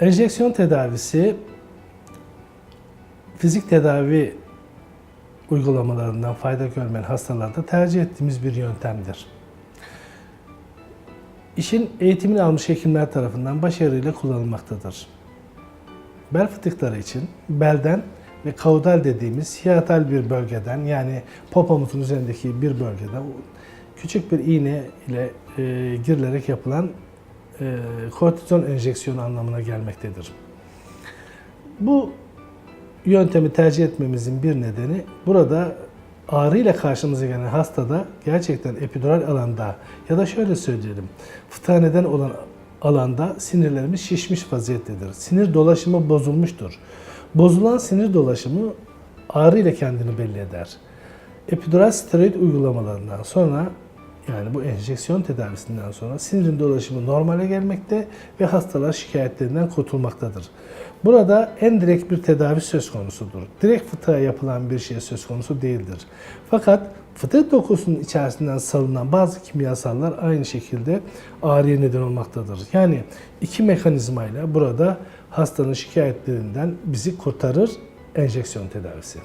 Enjeksiyon tedavisi fizik tedavi uygulamalarından fayda görmeyen hastalarda tercih ettiğimiz bir yöntemdir. İşin eğitimini almış hekimler tarafından başarıyla kullanılmaktadır. Bel fıtıkları için belden ve kaudal dediğimiz hiatal bir bölgeden yani popomuzun üzerindeki bir bölgeden küçük bir iğne ile e, girilerek yapılan e, kortizon enjeksiyonu anlamına gelmektedir. Bu yöntemi tercih etmemizin bir nedeni burada ağrıyla karşımıza gelen hastada gerçekten epidural alanda ya da şöyle söyleyelim fıtığa neden olan alanda sinirlerimiz şişmiş vaziyettedir. Sinir dolaşımı bozulmuştur. Bozulan sinir dolaşımı ağrı ile kendini belli eder. Epidural steroid uygulamalarından sonra yani bu enjeksiyon tedavisinden sonra sinirin dolaşımı normale gelmekte ve hastalar şikayetlerinden kurtulmaktadır. Burada en direkt bir tedavi söz konusudur. Direkt fıtığa yapılan bir şey söz konusu değildir. Fakat fıtık dokusunun içerisinden salınan bazı kimyasallar aynı şekilde ağrıya neden olmaktadır. Yani iki mekanizmayla burada hastanın şikayetlerinden bizi kurtarır enjeksiyon tedavisi.